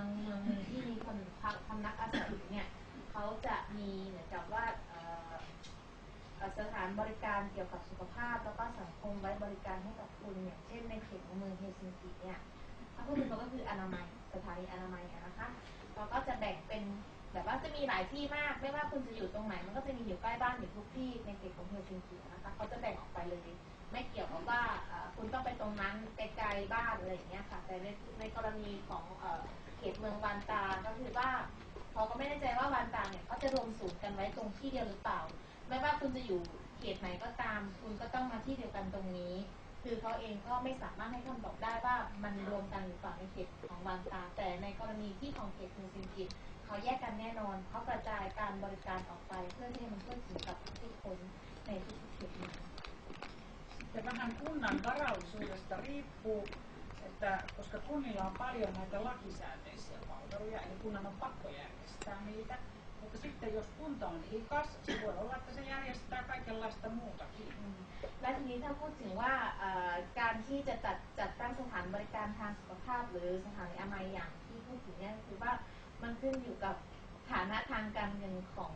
องเมืองหนึ่งที่มีคนพักพำนักอาศัยอยู่เนี่ยเขาจะมีเหมือนกับว่าเอ่อเอ่อสถานบริการเกี่ยวกับสุขภาพ แล้วก็สังคมไว้บริการให้กับคุณอย่างเช่นในเขตของเมืองเฮลซิงกิเนี่ยถ้าพูดถึงก็คืออนามัยสถานีอนามัยอะนะคะเราก็จะแบ่งเป็นแบบว่าจะมีหลายที่มากไม่ว่าคุณจะอยู่ตรงไหน มันก็จะมีอยู่ใกล้บ้านอยู่ทุกที่ในเขตของเฮลซิงกินะคะเขาจะแบ่งออกไปเลย ไม่เกี่ยวกับว่า บ้านอะไรอย่างเงี้ยค่ะ แต่ในในกรณีของเขตเมืองวานตาก็คือว่าเขาก็ไม่แน่ใจว่าวานตาเนี่ยเขาจะรวมศูนย์กันไว้ตรงที่เดียวหรือเปล่า ไม่ว่าคุณจะอยู่เขตไหนก็ตาม คุณก็ต้องมาที่เดียวกันตรงนี้ คือเขาเองก็ไม่สามารถให้คำตอบได้ว่ามันรวมกันหรือเปล่าในเขตของวานตา แต่ในกรณีที่ของเขตเฮลซิงกิเขาแยกกันแน่นอนเขากระจายการบริการออกไปเพื่อที่มันช่วยถึงกับทุกคนในทุก vähän kunnan varallisuudesta riippuu, että koska kunnilla on paljon näitä lakisääteisiä palveluja, eli kunnan on pakko järjestää niitä, mutta sitten jos kunta on hikas, se voi olla, että se järjestää kaikenlaista muutakin. และทีนี้ถ้าพูดถึงว่าเอ่อการที่จะจัดจัดตั้งสถานบริการทางสุขภาพ หรือสถานอนามัยอย่างที่พูดถึงเนี่ยคือว่ามันขึ้นอยู่กับฐานะทางการเงินของ